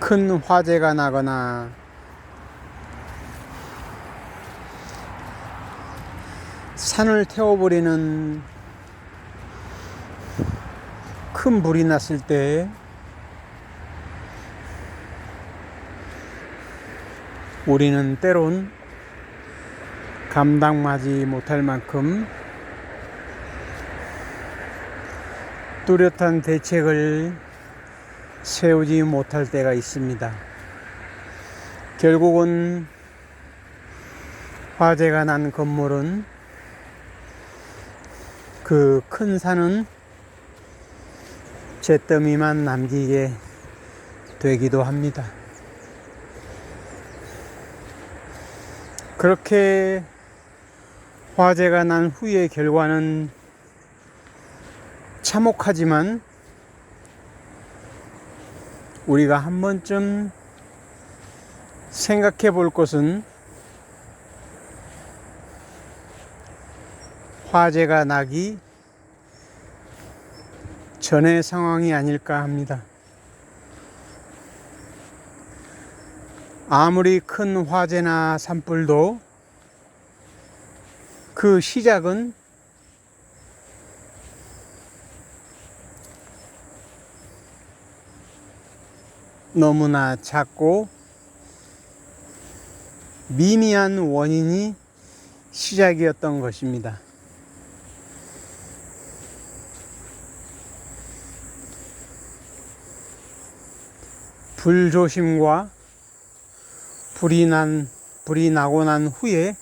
큰 화재가 나거나 산을 태워버리는 큰 불이 났을 때 우리는 때론 감당하지 못할 만큼 뚜렷한 대책을 세우지 못할 때가 있습니다. 결국은 화재가 난 건물은 그 큰 산은 잿더미만 남기게 되기도 합니다. 그렇게 화재가 난 후의 결과는 참혹하지만 우리가 한 번쯤 생각해 볼 것은 화재가 나기 전의 상황이 아닐까 합니다. 아무리 큰 화재나 산불도 그 시작은 너무나 작고 미미한 원인이 시작이었던 것입니다. 불조심과 불이 난 불이 나고 난 후에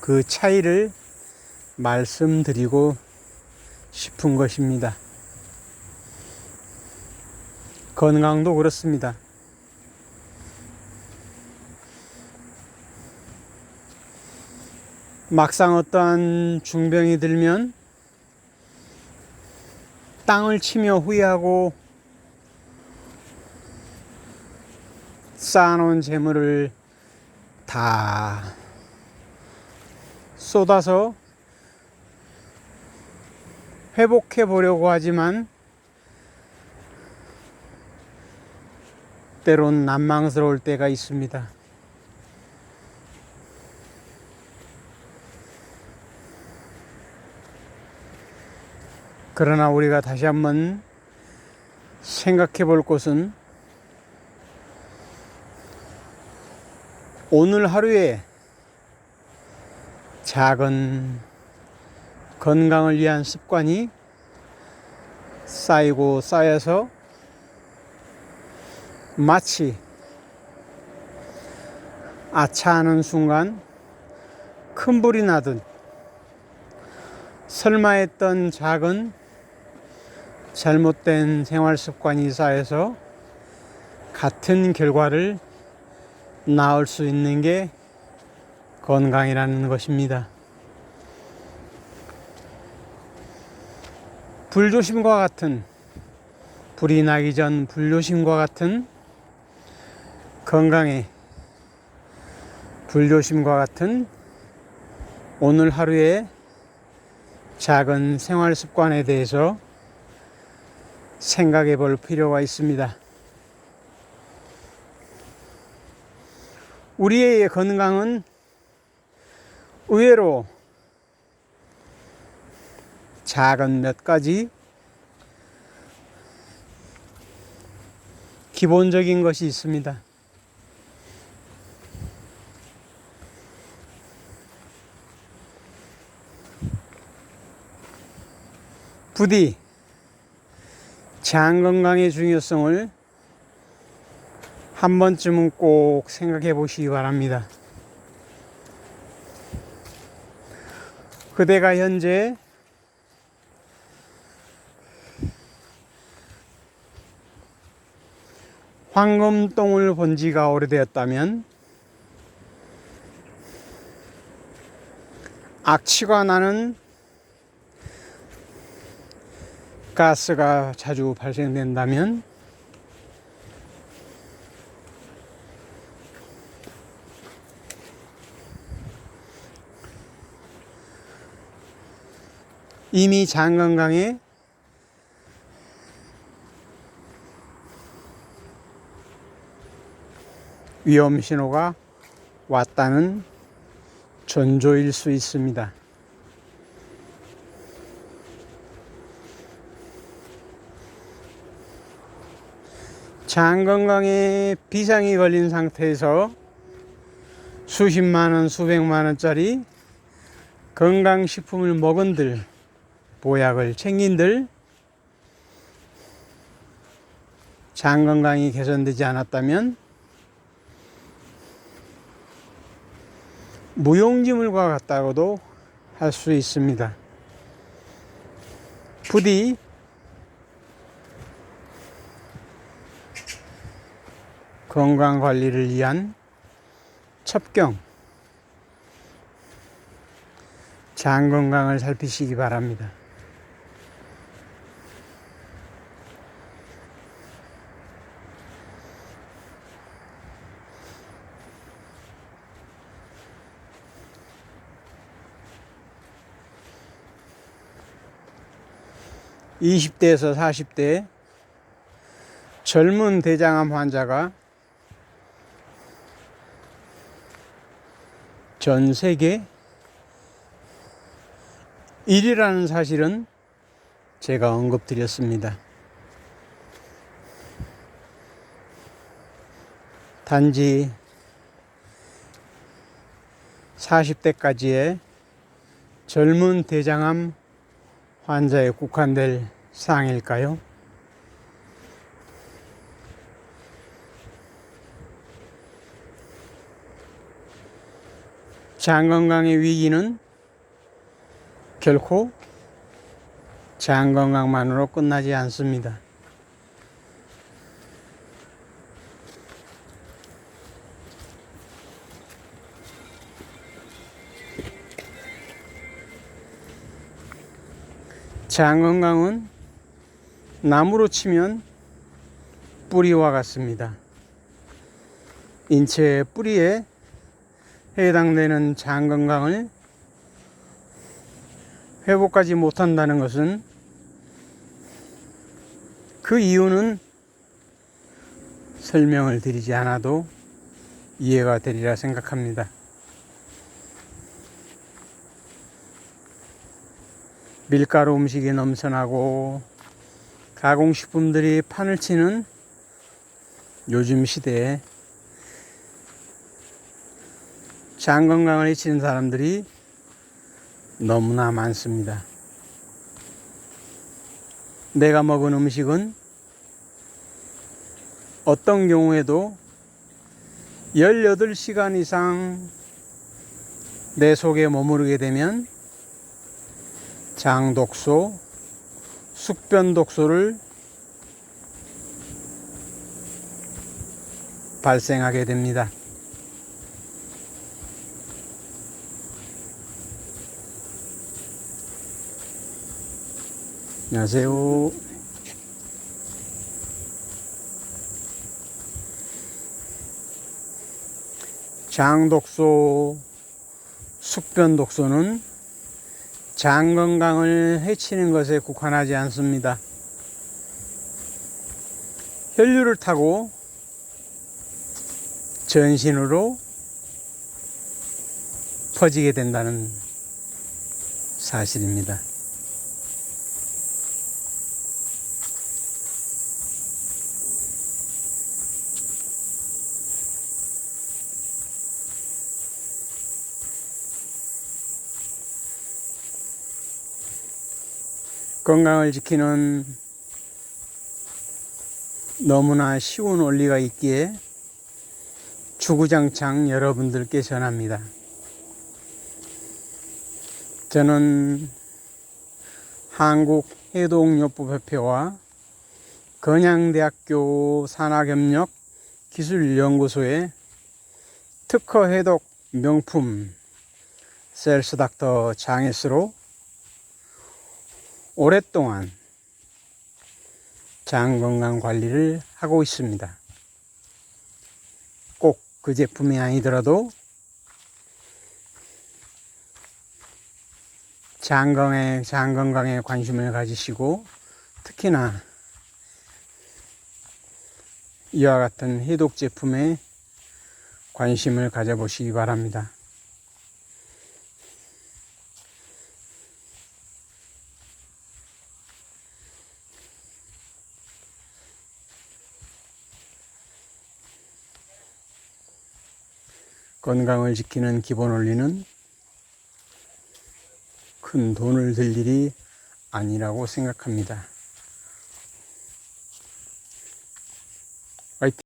그 차이를 말씀드리고 싶은 것입니다. 건강도 그렇습니다. 막상 어떠한 중병이 들면 땅을 치며 후회하고 쌓아놓은 재물을 다 쏟아서 회복해 보려고 하지만 때론 난망스러울 때가 있습니다. 그러나 우리가 다시 한번 생각해 볼 것은 오늘 하루에 작은 건강을 위한 습관이 쌓이고 쌓여서 마치 아차하는 순간 큰 불이 나듯 설마 했던 작은 잘못된 생활 습관이 쌓여서 같은 결과를 낳을 수 있는 게 건강이라는 것입니다. 불조심과 같은 불이 나기 전 불조심과 같은 건강에 불조심과 같은 오늘 하루의 작은 생활 습관에 대해서 생각해 볼 필요가 있습니다. 우리의 건강은 의외로 작은 몇 가지 기본적인 것이 있습니다. 부디 장 건강의 중요성을 한 번쯤은 꼭 생각해 보시기 바랍니다. 그대가 현재 황금똥을 본 지가 오래되었다면 악취가 나는 가스가 자주 발생된다면 이미 장 건강에 위험 신호가 왔다는 전조일 수 있습니다. 장 건강에 비상이 걸린 상태에서 수십만 원, 수백만 원짜리 건강식품을 먹은들, 보약을 챙긴들, 장 건강이 개선되지 않았다면 무용지물과 같다고도 할 수 있습니다. 부디 건강 관리를 위한 첩경 장 건강을 살피시기 바랍니다. 이십 대에서 사십 대 젊은 대장암 환자가 전 세계 1위라는 사실은 제가 언급드렸습니다. 단지 40대까지의 젊은 대장암 환자에 국한될 사항일까요? 장 건강의 위기는 결코 장 건강만으로 끝나지 않습니다. 장 건강은 나무로 치면 뿌리와 같습니다. 인체의 뿌리에 해당되는 장 건강을 회복하지 못한다는 것은 그 이유는 설명을 드리지 않아도 이해가 되리라 생각합니다. 밀가루 음식이 넘쳐나고 가공식품들이 판을 치는 요즘 시대에 장 건강을 해치는 사람들이 너무나 많습니다. 내가 먹은 음식은 어떤 경우에도 18시간 이상 내 속에 머무르게 되면 장독소, 숙변독소를 발생하게 됩니다. 안녕하세요. 장독소, 숙변독소는 장 건강을 해치는 것에 국한하지 않습니다. 혈류를 타고 전신으로 퍼지게 된다는 사실입니다. 건강을 지키는 너무나 쉬운 원리가 있기에 주구장창 여러분들께 전합니다. 저는 한국해동요법협회와 건양대학교 산학협력 기술연구소의 특허 해독 명품 셀스 닥터 장애스로 오랫동안 장 건강 관리를 하고 있습니다. 꼭 그 제품이 아니더라도 장 건강에, 장 건강에 관심을 가지시고 특히나 이와 같은 해독 제품에 관심을 가져보시기 바랍니다. 건강을 지키는 기본 원리는 큰 돈을 들 일이 아니라고 생각합니다.